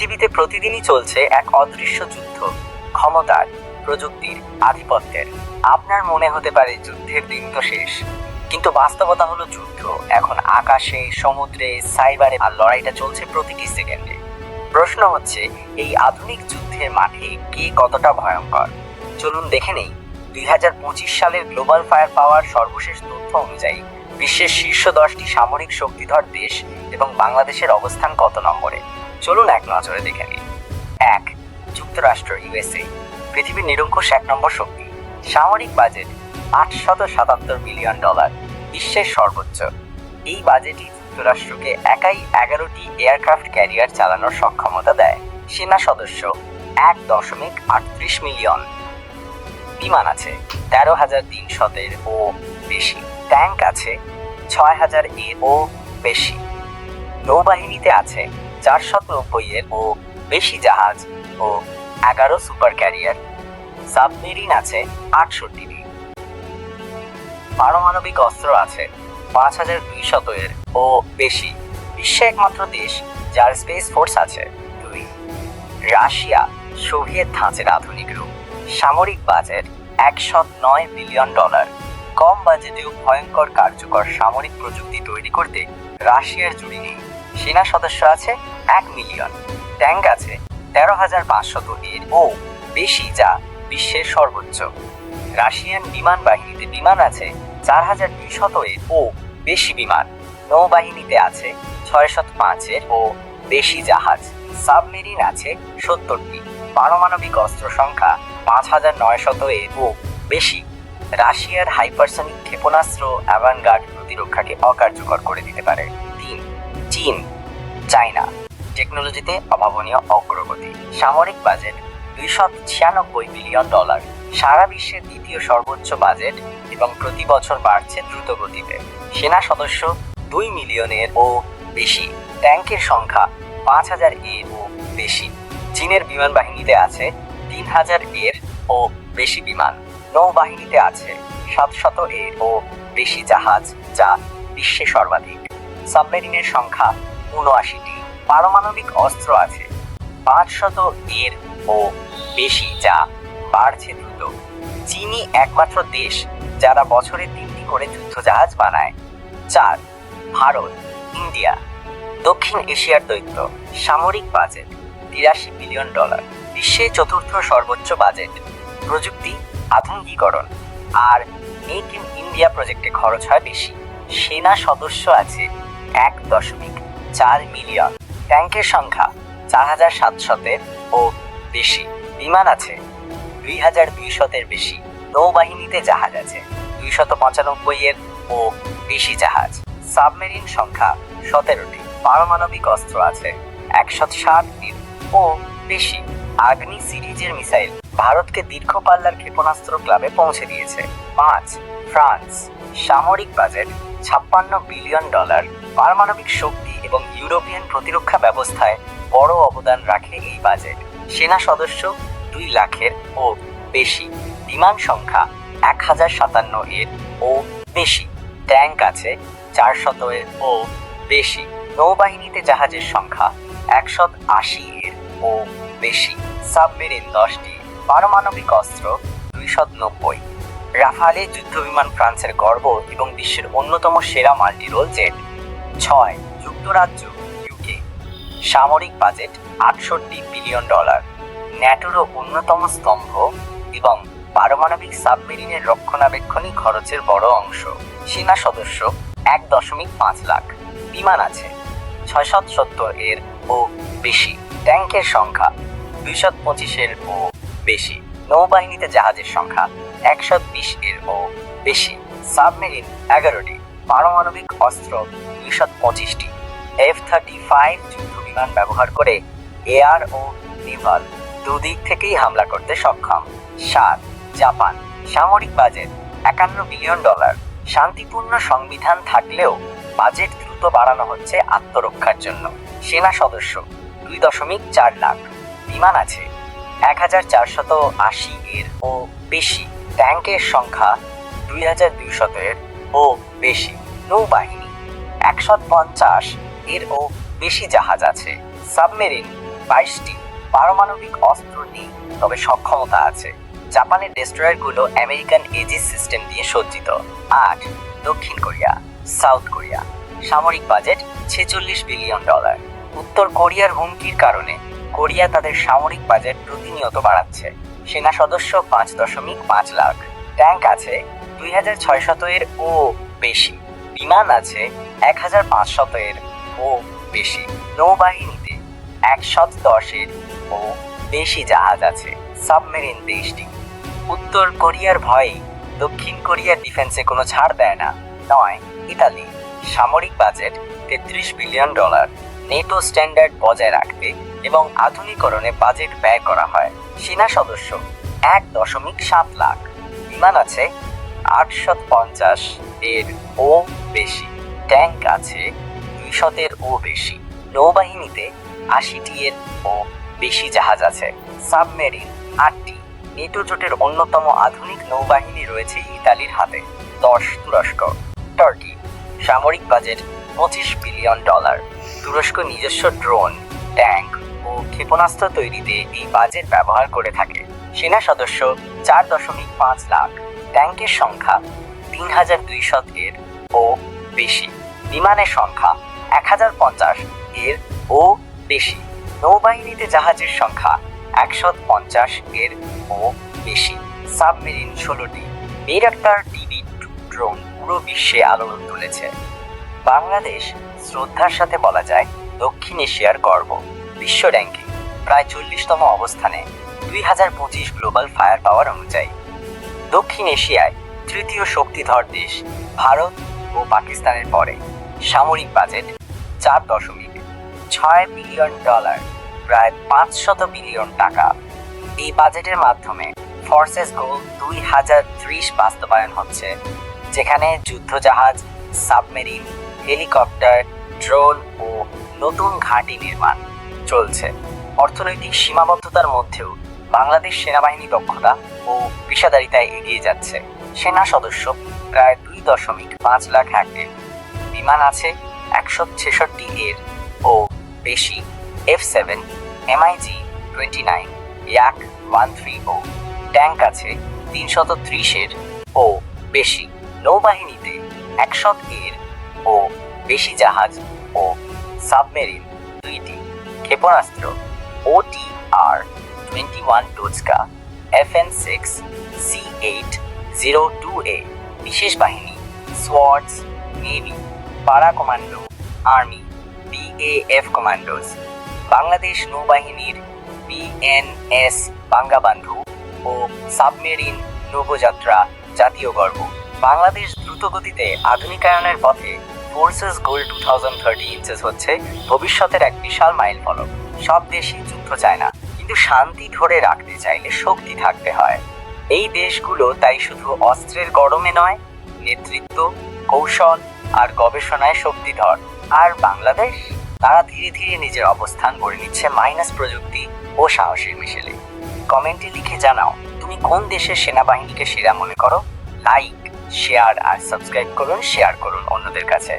পৃথিবীতে প্রতিদিনই চলছে এক অদৃশ্য যুদ্ধ, ক্ষমতার, প্রযুক্তির আধিপত্যের। আপনার মনে হতে পারে যুদ্ধের দিন তো শেষ, কিন্তু বাস্তবতা হলো যুদ্ধ। এখন আকাশে, সমুদ্রে, সাইবারে আর লড়াইটা চলছে প্রতিটি সেকেন্ডে। প্রশ্ন হচ্ছে, এই আধুনিক যুদ্ধের মাঠে কে কতটা ভয়ঙ্কর? চলুন দেখে নেই, দুই হাজার পঁচিশ সালের গ্লোবাল ফায়ার পাওয়ার সর্বশেষ তথ্য অনুযায়ী, বিশ্বের শীর্ষ দশটি সামরিক শক্তিধর দেশ এবং বাংলাদেশের অবস্থান কত নম্বরে? চলুন এক নজরে দেখে নিই। এক, যুক্তরাষ্ট্র, ইউএসএ। পৃথিবীর নিরঙ্কুশ এক নম্বর শক্তি। সামরিক বাজেট আটশত সাতাত্তর বিলিয়ন ডলার, বিশ্বের সর্বোচ্চ। এই বাজেটই যুক্তরাষ্ট্রকে একাই এগারোটি এয়ারক্রাফট ক্যারিয়ার চালানোর সক্ষমতা দেয়। সেনা সদস্য, এক দশমিক আটত্রিশ মিলিয়ন। বিমান আছে, তেরো হাজার তিনশতের ও বেশি। ট্যাঙ্ক আছে, ছয় হাজার এ ও বেশি। নৌবাহিনীতে আছে চারশত নব্বই এর ও বেশি জাহাজ ও এগারো সুপার ক্যারিয়ার। সাবমেরিন আছে আটষট্টিটি। পারমাণবিক অস্ত্র আছে পাঁচ হাজার দুইশত এর ও বেশি। বিশ্বে একমাত্র দেশ যার স্পেস ফোর্স আছে দুই। রাশিয়া, সোভিয়েত ধাঁচের আধুনিক রূপ। সামরিক বাজেট একশো নয় বিলিয়ন ডলার। কম বাজেটেও ভয়ঙ্কর কার্যকর সামরিক প্রযুক্তি তৈরি করতে রাশিয়ার জুড়ি নেই। সেনা সদস্য আছে এক মিলিয়ন। ট্যাঙ্ক আছে তেরো হাজার পাঁচশত এর ও বেশি যা বিশ্বের সর্বোচ্চ। রাশিয়ান বিমান বাহিনীতে বিমান আছে চার হাজার দুইশত এর ও বেশি বিমান। নৌবাহিনীতে আছে ছয় শত পাঁচের ও বেশি জাহাজ। সাবমেরিন আছে সত্তরটি। পারমাণবিক অস্ত্র সংখ্যা পাঁচ হাজার নয় শত এর ও বেশি। রাশিয়ার হাইপারসনিক ক্ষেপণাস্ত্র অ্যাভানগার্ড প্রতিরক্ষাকে অকার্যকর করে দিতে পারে। তিন, চীন। চায়না। টেকনোলজিতে অভাবনীয় অগ্রগতি। সামরিক বাজেট দুইশো ছিয়ানব্বই বিলিয়ন ডলার। সারা বিশ্বের দ্বিতীয় সর্বোচ্চ বাজেট এবং প্রতি বছর বাড়ছে দ্রুত গতিতে সেনা সদস্য দুই মিলিয়নের ও বেশি। ট্যাঙ্কের সংখ্যা পাঁচ হাজার এর ও বেশি। চীনের বিমান বাহিনীতে আছে তিন হাজার এর ও বেশি বিমান। নৌবাহিনীতে আছে সাতশত এর ও বেশি জাহাজ যা বিশ্বে সর্বাধিক। সাবমেরিনের সংখ্যা উনআশিটি পারমাণবিক অস্ত্র আছে। পাঁচশত এর ও বেশি যা বাড়ছে দ্রুত। চীনই একমাত্র দেশ যারা বছরে তিনটি করে যুদ্ধজাহাজ বানায়। চার, ভারত, ইন্ডিয়া। দক্ষিণ এশিয়ার দৈত্য, সামরিক বাজেট, তিরাশি বিলিয়ন ডলার। বিশ্বে চতুর্থ সর্বোচ্চ বাজেট। প্রযুক্তি, আধুনিকীকরণ। আর মেক ইন ইন্ডিয়া প্রজেক্টে খরচ হয় বেশি। সেনা সদস্য আছে এক দশমিক চার মিলিয়ন। ট্যাঙ্কের সংখ্যা চার হাজার সাতশতের ও বেশি। বিমান আছে দুই হাজার দুইশতের বেশি। নৌবাহিনীতে জাহাজ আছে দুইশত পঁচানব্বই এর ও বেশি জাহাজ। সাবমেরিন সংখ্যা সতেরোটি। পারমাণবিক অস্ত্র আছে একশো ষাট এর ও বেশি। আগ্নি সিরিজের মিসাইল ভারতকে দীর্ঘ পাল্লার ক্ষেপণাস্ত্র ক্লাবে পৌঁছে দিয়েছে। পাঁচ, ফ্রান্স। সামরিক বাজেট ছাপ্পান্ন বিলিয়ন ডলার। পারমাণবিক শক্তি এবং ইউরোপিয়ান প্রতিরক্ষা ব্যবস্থায় বড় অবদান রাখে এই বাজেট। সেনা সদস্য দুই লাখের ও বেশি। বিমান সংখ্যা এক হাজার সাতান্ন এর ও বেশি। ট্যাঙ্ক আছে চারশত এর ও বেশি। নৌবাহিনীতে জাহাজের সংখ্যা একশো আশি এর ও বেশি। সাবমেরিন দশটি। পারমাণবিক অস্ত্র দুইশত নব্বই। রাফালে যুদ্ধবিমান ফ্রান্সের গর্ব এবং বিশ্বের অন্যতম সেরা মাল্টিরোল জেট। ছয়, যুক্তরাজ্য ইউকে সামরিক বাজেট আটষট্টি বিলিয়ন ডলার। ন্যাটোরও অন্যতম স্তম্ভ এবং পারমাণবিক সাবমেরিনের রক্ষণাবেক্ষণই খরচের বড় অংশ। সেনা সদস্য, এক দশমিক পাঁচ লাখ। বিমান আছে, ছয়শত সত্তর এর ও বেশি। ট্যাঙ্কের সংখ্যা, দুইশত পঁচিশের ও বেশি। নৌবাহিনীতে জাহাজের সংখ্যা একশো বিশ এর ও বেশি। সাবমেরিন এগারোটি, পারমাণবিক অস্ত্র দুইশত পঁচিশটি। এফ থার্টি ফাইভ যুদ্ধ বিমান ব্যবহার করে এয়ার ও নেভাল দুদিক থেকেই হামলা করতে সক্ষম। সাত, জাপান। সামরিক বাজেট একান্ন বিলিয়ন ডলার। শান্তিপূর্ণ সংবিধান থাকলেও বাজেট দ্রুত বাড়ানো হচ্ছে আত্মরক্ষার জন্য। সেনা সদস্য দুই দশমিক চার লাখ। বিমান আছে এক হাজার চারশত আশি এর ও বেশি ট্যাঙ্কের সংখ্যা দুই হাজার দুইশত এর ও বেশি নৌবাহিনী। একশো পঞ্চাশ এর ও বেশি জাহাজ আছে। সাবমেরিন বাইশটি পারমাণবিক অস্ত্র নেই তবে সক্ষমতা আছে। জাপানের ডেস্ট্রয়ারগুলো আমেরিকান এজিস সিস্টেম দিয়ে সজ্জিত। আট, দক্ষিণ কোরিয়া, সাউথ কোরিয়া। সামরিক বাজেট ছেচল্লিশ বিলিয়ন ডলার। উত্তর কোরিয়ার হুমকির কারণে কোরিয়া তাদের সামরিক বাজেট প্রতিনিয়ত বাড়াচ্ছে। সেনা সদস্য পাঁচ দশমিক পাঁচ লাখ। ট্যাঙ্ক আছে দুই হাজার ছয় শতের ও বেশি। বিমান আছে এক হাজার পাঁচ শতের ও বেশি। নৌবাহিনীতে একশত দশের ও বেশি জাহাজ আছে। সাবমেরিন দেশটি। উত্তর কোরিয়ার ভয়ে দক্ষিণ কোরিয়ার ডিফেন্সে কোনো ছাড় দেয় না। নয়, ইতালি। সামরিক বাজেট তেত্রিশ বিলিয়ন ডলার। নেটো স্ট্যান্ডার্ড বজায় রাখতে এবং আধুনিকরণে বাজেট ব্যয় করা হয়। সেনা সদস্য, এক দশমিক সাত লাখ। বিমান আছে আটশত পঞ্চাশ এর ও বেশি। ট্যাঙ্ক আছে দুইশতের ও বেশি। নৌবাহিনীতে আশিটি এর ও বেশি জাহাজ আছে। সাবমেরিন আটটি। নেটো জোটের অন্যতম আধুনিক নৌবাহিনী রয়েছে ইতালির হাতে। দশ তুরস্ক। টার্কি, সামরিক বাজেট পঁচিশ বিলিয়ন ডলার। তুরস্ক নিজস্ব ড্রোন, ট্যাঙ্ক ও ক্ষেপণাস্ত্র তৈরিতে এই বাজেট ব্যবহার করে থাকে। সেনা সদস্য চার দশমিক পাঁচ লাখ। ট্যাঙ্কের সংখ্যা তিন হাজার দুইশত এর ও বেশি। বিমানের সংখ্যা এক হাজার পঞ্চাশ এর ও বেশি। নৌবাহিনীতে জাহাজের সংখ্যা একশো পঞ্চাশ এর ও বেশি। সাবমেরিন ষোলোটি। বেরাক্তার টিভি ড্রোন পুরো বিশ্বে আলোড়ন তুলেছে। বাংলাদেশ শ্রদ্ধার সাথে বলা যায়, দক্ষিণ এশিয়ার গর্ব। বিশ্ব র্যাঙ্কিং প্রায় চল্লিশতম অবস্থানে দুই হাজার পঁচিশ গ্লোবাল ফায়ার পাওয়ার অনুযায়ী। দক্ষিণ এশিয়ায় তৃতীয় শক্তিধর দেশ ভারত ও পাকিস্তানের পরে। সামরিক বাজেট চার দশমিক ছয় বিলিয়ন ডলার প্রায় পাঁচশত বিলিয়ন টাকা। এই বাজেটের মাধ্যমে ফোর্সেস গোল দুই হাজার ত্রিশ বাস্তবায়ন হচ্ছে, যেখানে যুদ্ধজাহাজ সাবমেরিন হেলিকপ্টার, ড্রোন ও নতুন ঘাঁটি নির্মাণ চলছে। অর্থনৈতিক সীমাবদ্ধতার মধ্যেও বাংলাদেশ সেনাবাহিনী দক্ষতা ও পেশাদারিতায় এগিয়ে যাচ্ছে। সেনা সদস্য প্রায় দুই দশমিক পাঁচ লাখ অ্যাক্টিভ বিমান আছে একশো ছেষট্টি এর ও বেশি F seven, MiG twenty nine Yak one three ও ট্যাঙ্ক আছে তিনশত ত্রিশের ও বেশি। নৌবাহিনীতে একশত এর ও বেশি জাহাজ ও সাবমেরিন দুইটি ক্ষেপণাস্ত্র ওটি আর twenty one টোজকা F N six C eight zero two এ বিশেষ বাহিনী swords navy para commando army BAF commandos Bangladesh নৌবাহিনীর বিএনএস বাঙ্গাবান্ধু ও সাবমেরিন নৌযাত্রা জাতীয় গর্ব। বাংলাদেশ দ্রুত গতিতে আধুনিকায়নের পথে forces goal two thousand thirty inches হচ্ছে ভবিষ্যতের এক বিশাল মাইল ফলক। সব দেশই যুদ্ধ চায় না, কিন্তু শান্তি ধরে রাখতে চাইলে শক্তি থাকতে হয়। এই দেশগুলো তাই শুধু অস্ত্রের গরমে নয়, নেতৃত্ব, কৌশল আর গবেষণায় শক্তিধর। আর বাংলাদেশ? তারা ধীরে ধীরে নিজের অবস্থান গড়ে নিচ্ছে মাইনাস প্রযুক্তি ও সাহসের মিশেলে। কমেন্টে লিখে জানাও, তুমি কোন দেশের সেনাবাহিনীকে সেরা মনে করো? লাইক শেয়ার আর সাবস্ক্রাইব করুন শেয়ার করুন অন্যদের কাছে।